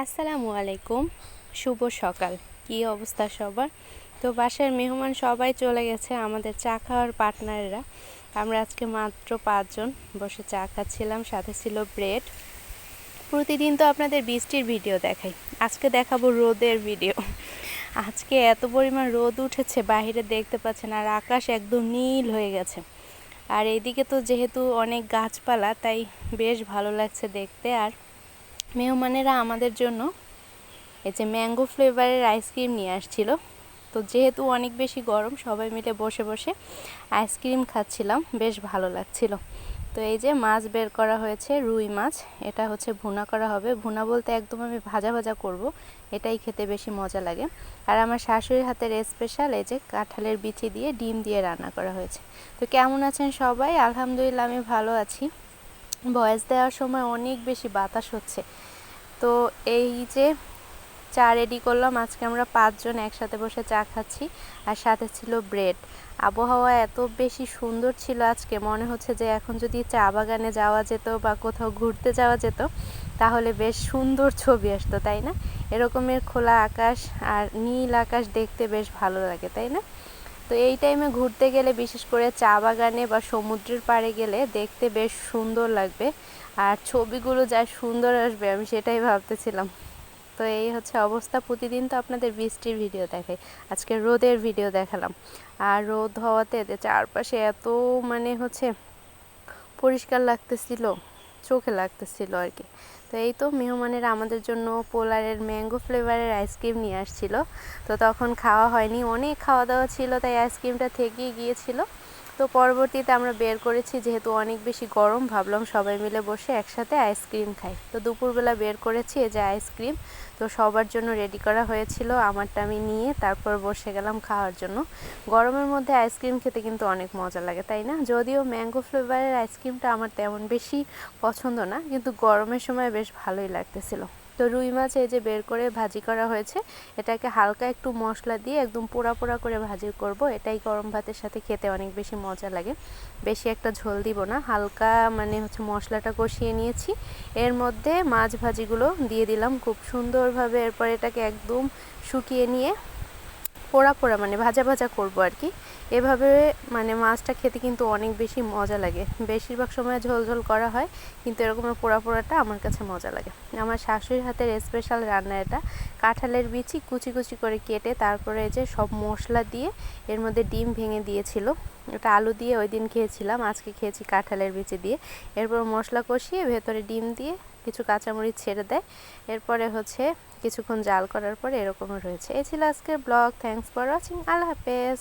আসসালামু আলাইকুম। শুভ সকাল। কি অবস্থা সবার? তো বাসার মেহমান সবাই চলে গেছে, আমাদের চা খাওয়ার পার্টনাররা। আমরা আজকে মাত্র পাঁচজন বসে চা খাচ্ছিলাম, সাথে ছিল ব্রেড। প্রতিদিন তো আপনাদের বৃষ্টির ভিডিও দেখাই। আজকে দেখাবো রোদের ভিডিও। আজকে এত পরিমাণ রোদ উঠেছে, বাইরে দেখতে পাচ্ছেন আর আকাশ একদম নীল হয়ে গেছে। আর এইদিকে তো যেহেতু অনেক গাছপালা, তাই বেশ ভালো লাগছে দেখতে। আর মেহমানেরা আমাদের জন্য এই যে ম্যাঙ্গো ফ্লেভারের আইসক্রিম নিয়ে আসছিল। তো যেহেতু অনেক বেশি গরম, সবাই মিলে বসে বসে আইসক্রিম খাচ্ছিলাম, বেশ ভালো লাগছিল। তো এই যে মাছ বের করা হয়েছে, রুই মাছ, এটা হচ্ছে ভুনা করা হবে। ভুনা বলতে একদম আমি ভাজা ভাজা করব, এটাই খেতে বেশি মজা লাগে। আর আমার শাশুড়ির হাতের স্পেশাল এই যে কাঁঠালের বিচি দিয়ে ডিম দিয়ে রান্না করা হয়েছে। তো কেমন আছেন সবাই? আলহামদুলিল্লাহ, আমি ভালো আছি। ভয়েস দেওয়ার সময় অনেক বেশি বাতাস হচ্ছে। তো এই যে চা রেডি করলাম, আজকে আমরা পাঁচজন একসাথে বসে চা খাচ্ছি আর সাথে ছিল ব্রেড আবহাওয়া এত বেশি সুন্দর ছিল আজকে, মনে হচ্ছে যে এখন যদি চা বাগানে যাওয়া যেত বা কোথাও ঘুরতে যাওয়া যেত, তাহলে বেশ সুন্দর ছবি আসতো, তাই না? এরকমের খোলা আকাশ আর নীল আকাশ দেখতে বেশ ভালো লাগে, তাই না? তো এই টাইমে ঘুরতে গেলে, বিশেষ করে চা বাগানে বা সমুদ্রের পাড়ে গেলে দেখতে বেশ সুন্দর লাগবে। আর ছবিগুলো যা সুন্দর আসবে, আমি সেটাই ভাবতেছিলাম। তো এই হচ্ছে অবস্থা। প্রতিদিন তো আপনাদের বৃষ্টির ভিডিও দেখাই আজকে রোদের ভিডিও দেখালাম। আর রোদ হওয়াতে চারপাশে এত মানে হচ্ছে পরিষ্কার লাগতেছিল, চোখে লাগতেছিল আর কি। তো এই তো মেহমানের আমাদের জন্য পোলারের ম্যাঙ্গো ফ্লেভারের আইসক্রিম নিয়ে আসছিল। তো তখন খাওয়া হয়নি, অনেক খাওয়া দাওয়া ছিল, তাই আইসক্রিমটা থেকেই গিয়েছিল। তো পরবর্তীতে আমরা বের করেছি, যেহেতু অনেক বেশি গরম, ভাবলাম সবাই মিলে বসে একসাথে আইসক্রিম খাই। তো দুপুরবেলা বের করেছি এই যে আইসক্রিম। তো সবার জন্য রেডি করা হয়েছিল, আমারটা আমি নিয়ে তারপর বসে গেলাম খাওয়ার জন্য। গরমের মধ্যে আইসক্রিম খেতে কিন্তু অনেক মজা লাগে, তাই না? যদিও ম্যাঙ্গো ফ্লেভারের আইসক্রিমটা আমার তেমন বেশি পছন্দ না, কিন্তু গরমের সময় বেশ ভালোই লাগতেছিল। তো রুই মাছ এই যে বের করে ভাজি করা হয়েছে, এটাকে হালকা একটু মশলা দিয়ে একদম পোড়া পোড়া করে ভাজি করব। এটাই গরম ভাতের সাথে খেতে অনেক বেশি মজা লাগে। বেশি একটা ঝোল দিব না, হালকা মানে হচ্ছে মশলাটা কষিয়ে নিয়েছি। এর মধ্যে মাছ ভাজিগুলো দিয়ে দিলাম খুব সুন্দরভাবে, এরপর এটাকে একদম শুকিয়ে নিয়ে পোড়া পোড়া মানে ভাজা ভাজা করব আর কি। এভাবে মানে মাছটা খেতে কিন্তু অনেক বেশি মজা লাগে। বেশিরভাগ সময় ঝোল ঝোল করা হয়, কিন্তু এরকমের পোড়া পোড়াটা আমার কাছে মজা লাগে। আমার শাশুড়ির হাতের স্পেশাল রান্না এটা। কাঁঠালের বিচি কুচি কুচি করে কেটে তারপরে যে সব মশলা দিয়ে এর মধ্যে ডিম ভেঙে দিয়েছিল। ওটা আলু দিয়ে ওই দিন খেয়েছিলাম, আজকে খেয়েছি কাঁঠালের বিচি দিয়ে। এরপর মশলা কষিয়ে ভেতরে ডিম দিয়ে কিছু কাঁচামরিচ ছেড়ে দেয়। এরপরে হচ্ছে কিছুক্ষণ জাল করার পরে এরকমও রয়েছে। এই ছিল আজকের ব্লগ। থ্যাংকস ফর ওয়াচিং আল্লাহ হাফেজ।